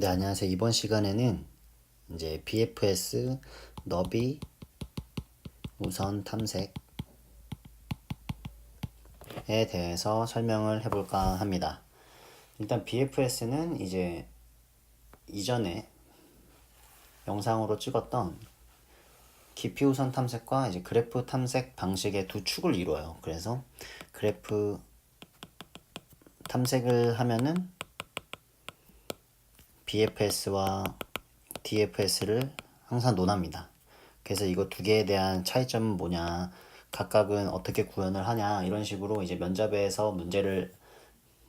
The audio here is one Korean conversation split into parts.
네, 안녕하세요. 이번 시간에는 이제 BFS 너비 우선 탐색에 대해서 설명을 해볼까 합니다. 일단 BFS는 이제 이전에 영상으로 찍었던 깊이 우선 탐색과 이제 그래프 탐색 방식의 두 축을 이루어요. 그래서 그래프 탐색을 하면은 BFS와 DFS를 항상 논합니다. 그래서 이거 두 개에 대한 차이점은 뭐냐, 각각은 어떻게 구현을 하냐, 이런 식으로 이제 면접에서 문제를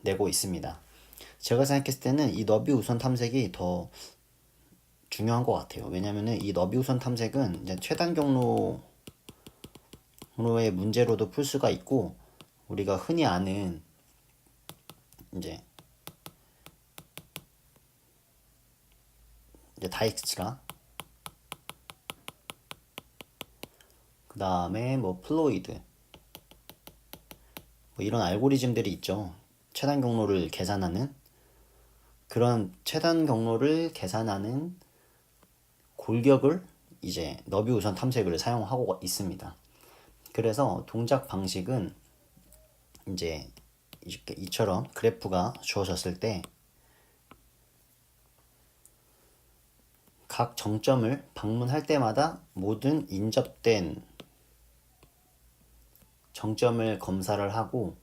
내고 있습니다. 제가 생각했을 때는 이 너비 우선 탐색이 더 중요한 것 같아요. 왜냐면은 이 너비 우선 탐색은 이제 최단 경로로의 문제로도 풀 수가 있고, 우리가 흔히 아는 이제 이제 다익스가 그 다음에 뭐 플로이드 뭐 이런 알고리즘들이 있죠. 최단 경로를 계산하는 그런 최단 경로를 계산하는 골격을 이제 너비 우선 탐색을 사용하고 있습니다. 그래서 동작 방식은 이제 이처럼 그래프가 주어졌을 때 각 정점을 방문할 때마다 모든 인접된 정점을 검사를 하고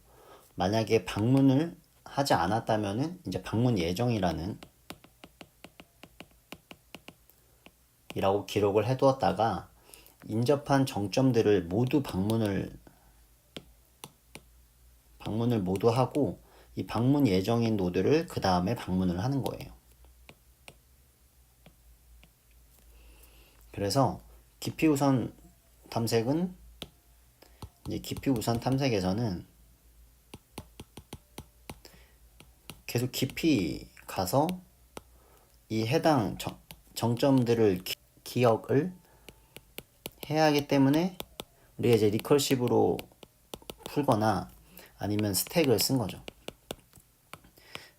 만약에 방문을 하지 않았다면은 이제 방문 예정이라는 이라고 기록을 해두었다가 인접한 정점들을 모두 방문을 방문을 모두 하고 이 방문 예정인 노드를 그 다음에 방문을 하는 거예요. 그래서 깊이 우선 탐색은 이제 깊이 우선 탐색에서는 계속 깊이 가서 이 해당 정, 정점들을 기, 기억을 해야 하기 때문에 우리가 이제 리컬시브로 풀거나 아니면 스택을 쓴 거죠.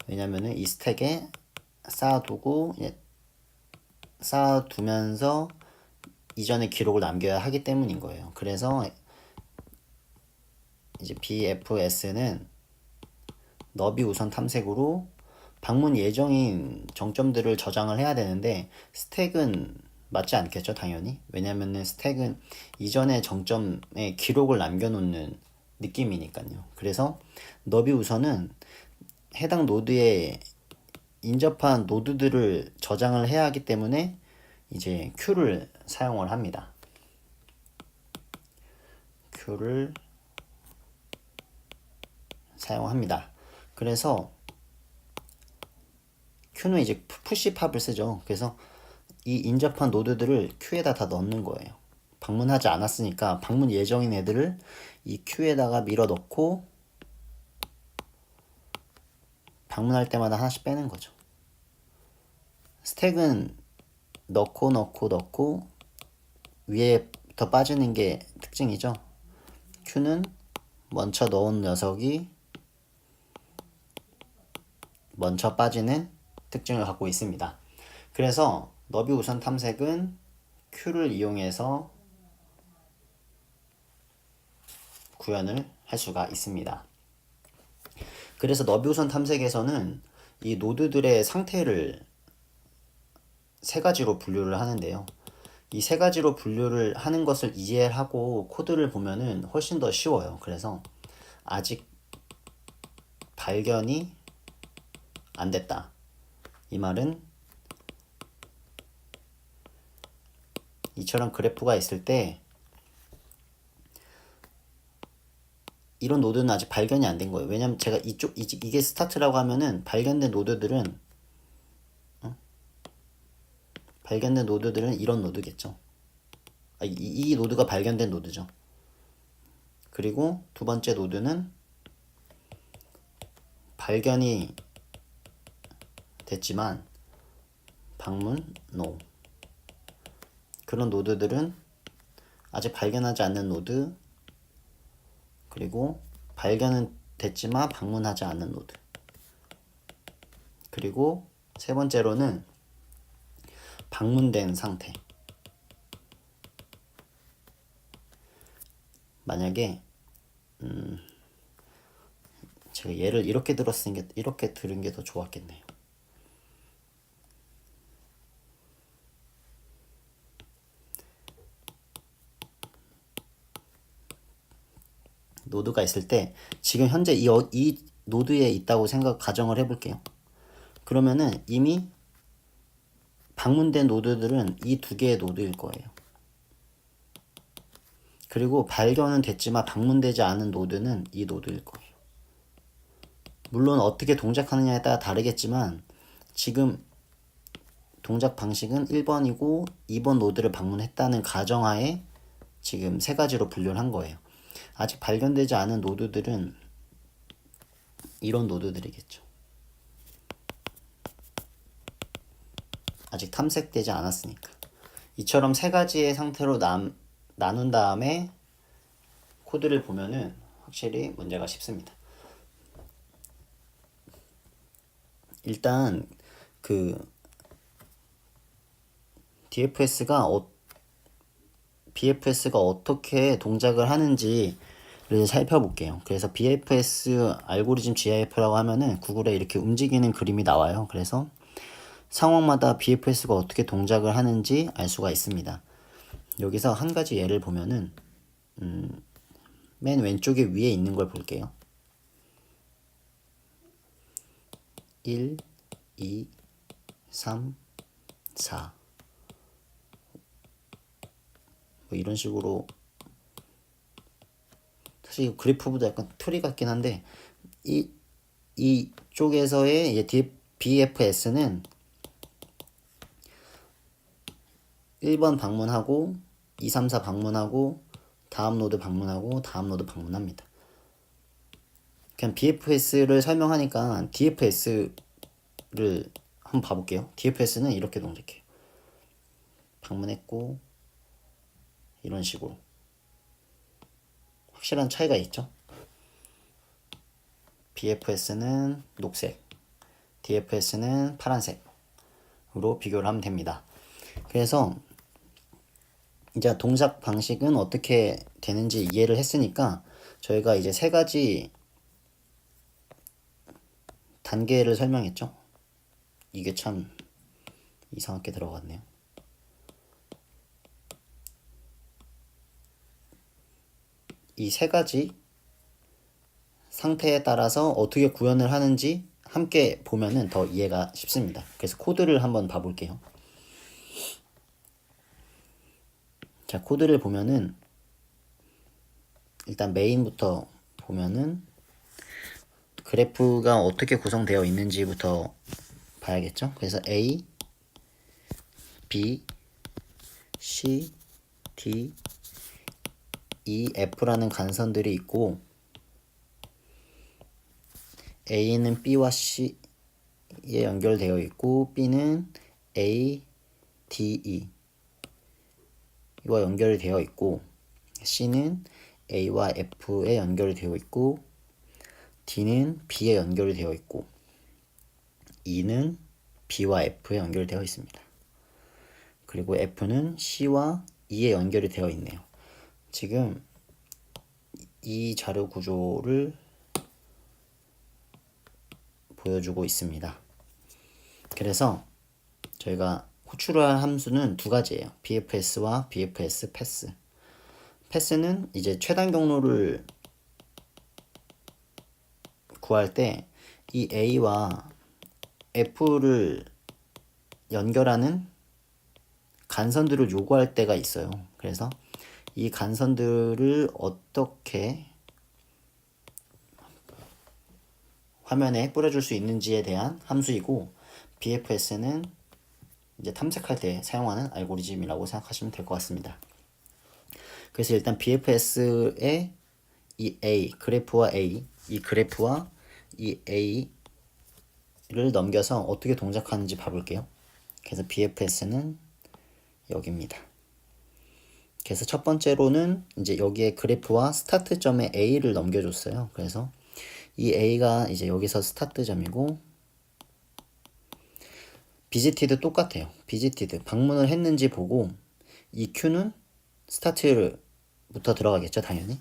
왜냐면은 이 스택에 쌓아두고 쌓아두면서 이전에 기록을 남겨야 하기 때문인 거예요. 그래서 이제 BFS는 너비 우선 탐색으로 방문 예정인 정점들을 저장을 해야 되는데 스택은 맞지 않겠죠, 당연히. 왜냐면은 스택은 이전의 정점에 기록을 남겨놓는 느낌이니까요. 그래서 너비 우선은 해당 노드에 인접한 노드들을 저장을 해야 하기 때문에 이제 Q를 사용을 합니다. Q를 사용합니다. 그래서 Q는 이제 푸시팝을 쓰죠. 그래서 이 인접한 노드들을 Q에다 다 넣는 거예요. 방문하지 않았으니까 방문 예정인 애들을 이 Q에다가 밀어 넣고 방문할 때마다 하나씩 빼는 거죠. 스택은 넣고 넣고 넣고 위에 더 빠지는 게 특징이죠. Q는 먼저 넣은 녀석이 먼저 빠지는 특징을 갖고 있습니다. 그래서 너비 우선 탐색은 Q를 이용해서 구현을 할 수가 있습니다. 그래서 너비 우선 탐색에서는 이 노드들의 상태를 세 가지로 분류를 하는데요. 이 세 가지로 분류를 하는 것을 이해하고 코드를 보면은 훨씬 더 쉬워요. 그래서 아직 발견이 안 됐다. 이 말은 이처럼 그래프가 있을 때 이런 노드는 아직 발견이 안 된 거예요. 왜냐면 제가 이쪽 이 게 스타트라고 하면은 발견된 노드들은 발견된 노드들은 이런 노드겠죠. 아, 이, 이 노드가 발견된 노드죠. 그리고 두 번째 노드는 발견이 됐지만 방문 no 그런 노드들은 아직 발견하지 않는 노드 그리고 발견은 됐지만 방문하지 않는 노드 그리고 세 번째로는 방문된 상태. 만약에 음 제가 얘를 이렇게 들었으는 게 이렇게 들은 게 더 좋았겠네요. 노드가 있을 때 지금 현재 이, 어- 이 노드에 있다고 생각 가정을 해볼게요. 그러면은 이미 방문된 노드들은 이 두 개의 노드일 거예요. 그리고 발견은 됐지만 방문되지 않은 노드는 이 노드일 거예요. 물론 어떻게 동작하느냐에 따라 다르겠지만 지금 동작 방식은 1번이고 2번 노드를 방문했다는 가정하에 지금 세 가지로 분류를 한 거예요. 아직 발견되지 않은 노드들은 이런 노드들이겠죠. 아직 탐색되지 않았으니까. 이처럼 세 가지의 상태로 남, 나눈 다음에 코드를 보면은 확실히 문제가 쉽습니다. 일단 그 DFS가 어, BFS가 어떻게 동작을 하는지를 살펴볼게요. 그래서 BFS 알고리즘 GIF라고 하면은 구글에 이렇게 움직이는 그림이 나와요. 그래서 상황마다 BFS가 어떻게 동작을 하는지 알 수가 있습니다. 여기서 한 가지 예를 보면은 음, 맨 왼쪽에 위에 있는 걸 볼게요. 1, 2, 3, 4. 뭐 이런 식으로 사실 이 그래프보다 약간 트리 같긴 한데 이 이쪽에서의 BFS는 1번 방문하고 2, 3, 4 방문하고 다음 노드 방문하고 다음 노드 방문합니다. 그냥 BFS를 설명하니까 DFS를 한번 봐볼게요. DFS는 이렇게 동작해요. 방문했고 이런 식으로 확실한 차이가 있죠. BFS는 녹색, DFS는 파란색으로 비교를 하면 됩니다. 그래서 이제 동작 방식은 어떻게 되는지 이해를 했으니까 저희가 이제 세 가지 단계를 설명했죠. 이게 참 이상하게 들어갔네요. 이 세 가지 상태에 따라서 어떻게 구현을 하는지 함께 보면은 더 이해가 쉽습니다. 그래서 코드를 한번 봐볼게요. 자, 코드를 보면은 일단 메인부터 보면은 그래프가 어떻게 구성되어 있는지부터 봐야겠죠. 그래서 A, B, C, D, E, F라는 간선들이 있고 A는 B와 C에 연결되어 있고 B는 A, D, E 이와 연결이 되어 있고 C는 A와 F에 연결이 되어 있고 D는 B에 연결이 되어 있고 E는 B와 F에 연결되어 있습니다. 그리고 F는 C와 E에 연결이 되어 있네요. 지금 이 자료 구조를 보여주고 있습니다. 그래서 저희가 호출할 함수는 두 가지예요. BFS와 BFS 패스. 패스는 이제 최단 경로를 구할 때 이 A와 F를 연결하는 간선들을 요구할 때가 있어요. 그래서 이 간선들을 어떻게 화면에 뿌려줄 수 있는지에 대한 함수이고 BFS는 이제 탐색할 때 사용하는 알고리즘이라고 생각하시면 될 것 같습니다. 그래서 일단 BFS의 이 A 그래프와 A 이 그래프와 이 A를 넘겨서 어떻게 동작하는지 봐볼게요. 그래서 BFS는 여기입니다. 그래서 첫 번째로는 이제 여기에 그래프와 스타트점에 A를 넘겨줬어요. 그래서 이 A가 이제 여기서 스타트점이고 비지티드 똑같아요. 비지티드 방문을 했는지 보고 이 Q는 스타트부터 들어가겠죠, 당연히.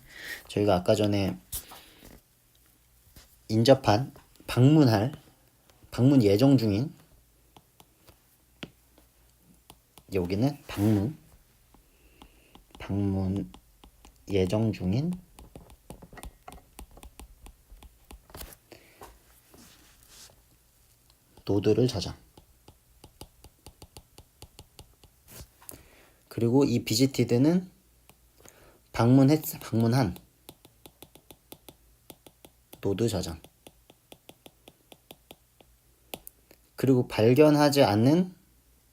저희가 아까 전에 인접한 방문할 방문 예정 중인 여기는 방문 방문 예정 중인 노드를 저장. 그리고 이 비지티드는 방문했 방문한 노드 저장. 그리고 발견하지 않는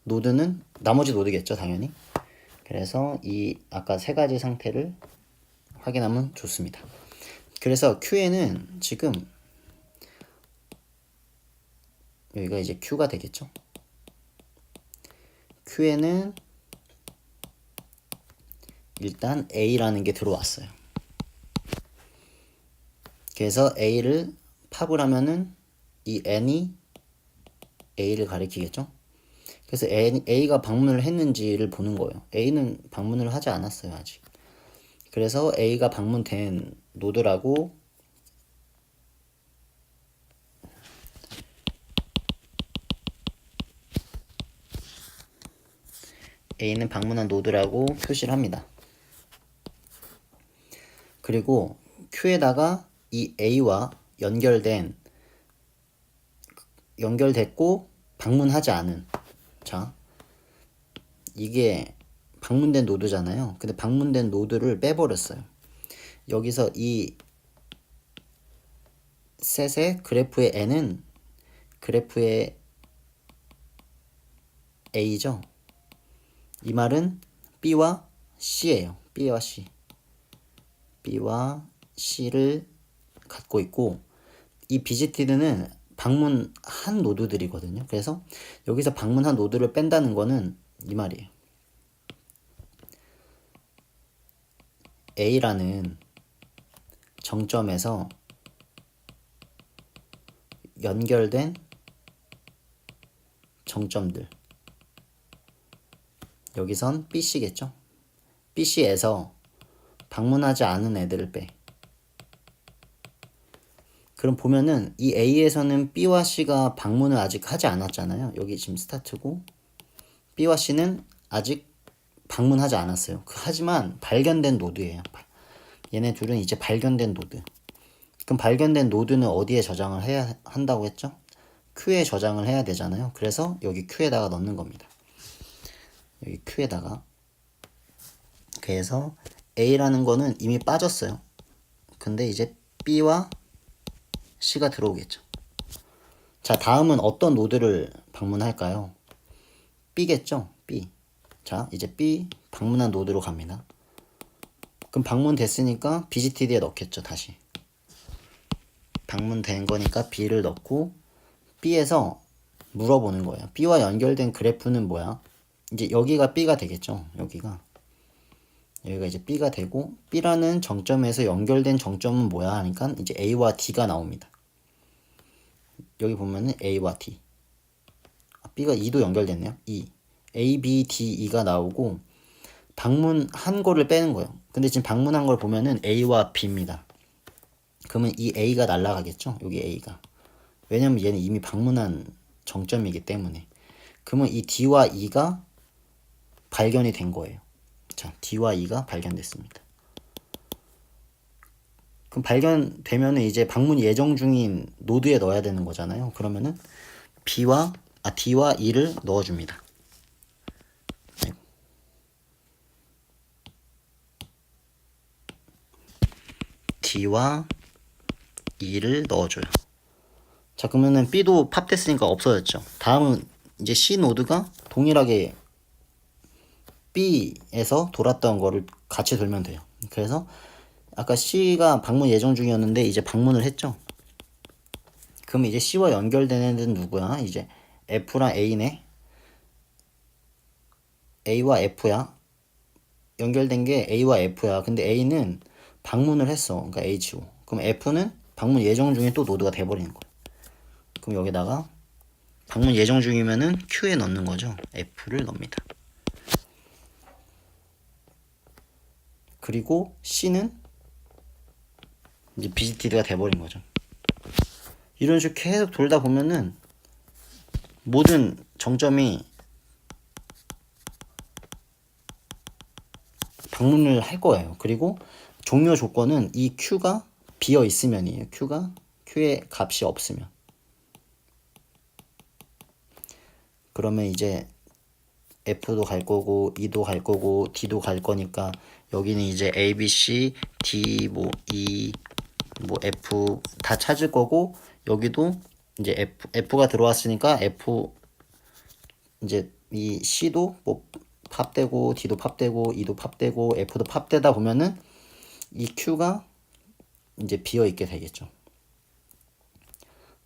노드는 나머지 노드겠죠, 당연히. 그래서 이 아까 세 가지 상태를 확인하면 좋습니다. 그래서 Q에는 지금 여기가 이제 Q가 되겠죠. Q에는 일단 A라는 게 들어왔어요. 그래서 A를 팝을 하면은 이 N이 A를 가리키겠죠. 그래서 A, A가 방문을 했는지를 보는 거예요. A는 방문을 하지 않았어요, 아직. 그래서 A가 방문된 노드라고 A는 방문한 노드라고 표시를 합니다. 그리고 Q에다가 이 A와 연결된 연결됐고 방문하지 않은 자 이게 방문된 노드잖아요. 근데 방문된 노드를 빼버렸어요. 여기서 이 셋의 그래프의 n은 그래프의 a죠. 이 말은 b와 c예요. b와 c. b와 c를 갖고 있고 이 비지티드는 방문한 노드들이거든요. 그래서 여기서 방문한 노드를 뺀다는 거는 이 말이에요. A라는 정점에서 연결된 정점들 여기선 BC겠죠? BC에서 방문하지 않은 애들을 빼. 그럼 보면은 이 A에서는 B와 C가 방문을 아직 하지 않았잖아요. 여기 지금 스타트고 B와 C는 아직 방문하지 않았어요. 그- 하지만 발견된 노드예요. 얘네 둘은 이제 발견된 노드. 그럼 발견된 노드는 어디에 저장을 해야 한다고 했죠? Q에 저장을 해야 되잖아요. 그래서 여기 Q에다가 넣는 겁니다. 여기 Q에다가 그래서 A라는 거는 이미 빠졌어요. 근데 이제 B와 C가 들어오겠죠. 자, 다음은 어떤 노드를 방문할까요? B겠죠? B. 자, 이제 B 방문한 노드로 갑니다. 그럼 방문됐으니까 BGTD에 넣겠죠, 다시. 방문된 거니까 B를 넣고 B에서 물어보는 거예요. B와 연결된 그래프는 뭐야? 이제 여기가 B가 되겠죠. 여기가. 여기가 이제 B가 되고 B라는 정점에서 연결된 정점은 뭐야 하니까 이제 A와 D가 나옵니다. 여기 보면은 A와 D. 아, B가 2도 연결됐네요. E. A, B, D, E가 나오고 방문한 거를 빼는 거예요. 근데 지금 방문한 걸 보면은 A와 B입니다. 그러면 이 A가 날라가겠죠? 여기 A가. 왜냐면 얘는 이미 방문한 정점이기 때문에. 그러면 이 D와 E가 발견이 된 거예요. 자, D와 E가 발견됐습니다. 그럼 발견되면은 이제 방문 예정 중인 노드에 넣어야 되는 거잖아요. 그러면은 B와 아 D와 E를 넣어줍니다. D와 E를 넣어줘요. 자 그러면은 B도 팝됐으니까 없어졌죠. 다음은 이제 C 노드가 동일하게 B에서 돌았던 거를 같이 돌면 돼요. 그래서 아까 C가 방문 예정 중이었는데 이제 방문을 했죠. 그럼 이제 C와 연결되는 애는 누구야? 이제 F랑 A네. A와 F야. 연결된 게 A와 F야. 근데 A는 방문을 했어. 그러니까 H고. 그럼 F는 방문 예정 중에 또 노드가 돼버리는 거야. 그럼 여기다가 방문 예정 중이면은 Q에 넣는 거죠. F를 넣습니다. 그리고 C는 이제 BGTD가 돼버린 거죠. 이런 식으로 계속 돌다 보면은 모든 정점이 방문을 할 거예요. 그리고 종료 조건은 이 Q가 비어 있으면이에요. Q가 Q의 값이 없으면. 그러면 이제 F도 갈 거고 E도 갈 거고 D도 갈 거니까 여기는 이제 A, B, C, D, 뭐 E, 뭐 F 다 찾을 거고 여기도 이제 F F가 들어왔으니까 F 이제 이 C도 뭐 팝되고 D도 팝되고 E도 팝되고 F도 팝되다 보면은 이 Q가 이제 비어 있게 되겠죠.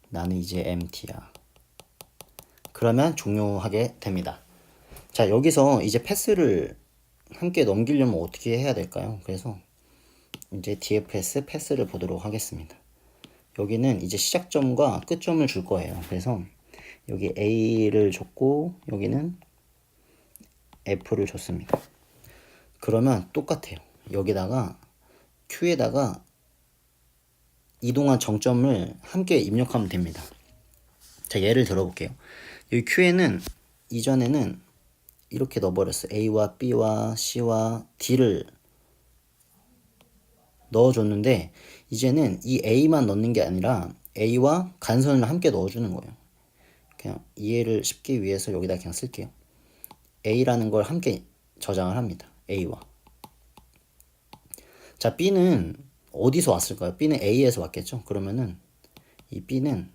나는 이제 MT야. 그러면 종료하게 됩니다. 자, 여기서 이제 패스를 함께 넘기려면 어떻게 해야 될까요? 그래서 이제 DFS 패스를 보도록 하겠습니다. 여기는 이제 시작점과 끝점을 줄 거예요. 그래서 여기 A를 줬고 여기는 F를 줬습니다. 그러면 똑같아요. 여기다가 Q에다가 이동한 정점을 함께 입력하면 됩니다. 자, 예를 들어볼게요. 여기 Q에는 이전에는 이렇게 넣어버렸어요. A와 B와 C와 D를 넣어줬는데 이제는 이 A만 넣는 게 아니라 A와 간선을 함께 넣어주는 거예요. 그냥 이해를 쉽게 위해서 여기다 그냥 쓸게요. A라는 걸 함께 저장을 합니다. A와. 자, B는 어디서 왔을까요? B는 A에서 왔겠죠? 그러면은 이 B는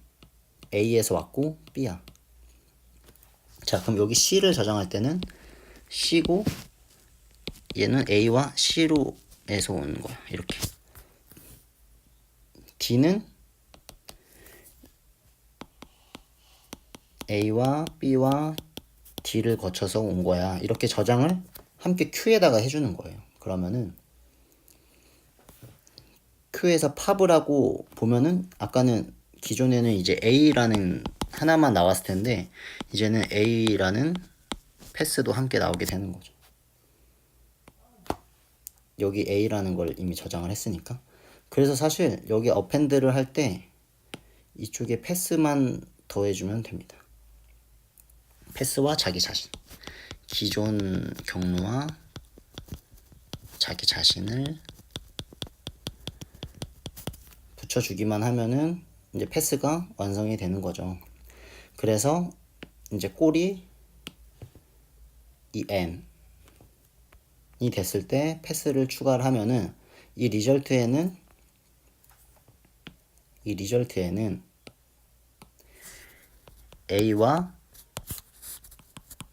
A에서 왔고 B야. 자, 그럼 여기 C를 저장할 때는 C고 얘는 A와 C로에서 오는 거야. 이렇게. D는 A와 B와 D를 거쳐서 온 거야. 이렇게 저장을 함께 Q에다가 해주는 거예요. 그러면은 Q에서 팝을 하고 보면은 아까는 기존에는 이제 A라는 하나만 나왔을 텐데 이제는 A라는 패스도 함께 나오게 되는 거죠. 여기 A라는 걸 이미 저장을 했으니까. 그래서 사실 여기 어펜드를 할 때 이쪽에 패스만 더해주면 됩니다. 패스와 자기 자신. 기존 경로와 자기 자신을 붙여주기만 하면은 이제 패스가 완성이 되는 거죠. 그래서 이제 꼴이 이 n이 됐을 때 패스를 추가를 하면은 이 리절트에는 이 리절트에는 a와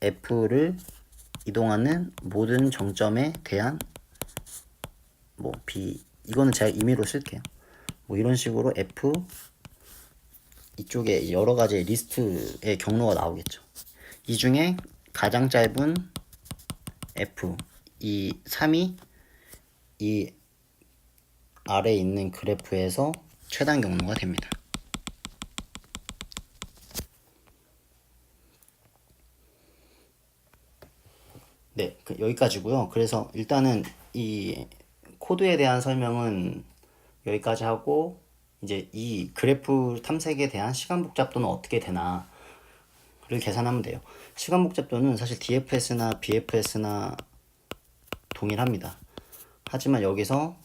f를 이동하는 모든 정점에 대한 뭐 b 이거는 제가 임의로 쓸게요. 뭐 이런 식으로 f 이쪽에 여러 가지 리스트의 경로가 나오겠죠. 이 중에 가장 짧은 F 이 3이 이 아래 있는 그래프에서 최단 경로가 됩니다. 네, 그 여기까지고요. 그래서 일단은 이 코드에 대한 설명은 여기까지 하고 이제 이 그래프 탐색에 대한 시간 복잡도는 어떻게 되나를 계산하면 돼요. 시간 복잡도는 사실 DFS나 BFS나 동일합니다. 하지만 여기서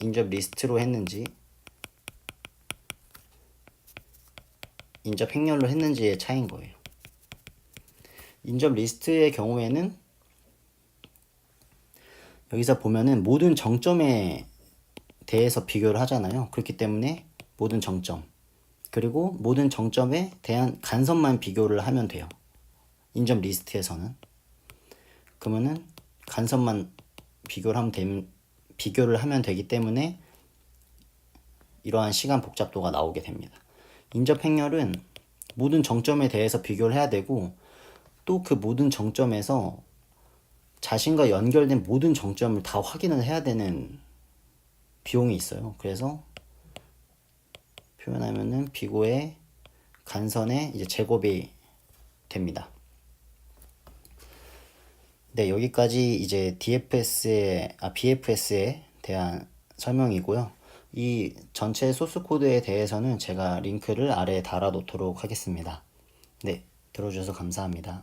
인접 리스트로 했는지 인접 행렬로 했는지의 차이인 거예요. 인접 리스트의 경우에는 여기서 보면은 모든 정점에 대해서 비교를 하잖아요. 그렇기 때문에 모든 정점 그리고 모든 정점에 대한 간선만 비교를 하면 돼요. 인점 리스트에서는 그러면은 간선만 비교를 하면 되, 비교를 하면 되기 때문에 이러한 시간 복잡도가 나오게 됩니다. 인접 행렬은 모든 정점에 대해서 비교를 해야 되고 또 그 모든 정점에서 자신과 연결된 모든 정점을 다 확인을 해야 되는 비용이 있어요. 그래서 표현하면은 비고의 간선의 이제 제곱이 됩니다. 네, 여기까지 이제 DFS에, 아, BFS에 대한 설명이고요. 이 전체 소스 코드에 대해서는 제가 링크를 아래에 달아 놓도록 하겠습니다. 네, 들어 주셔서 감사합니다.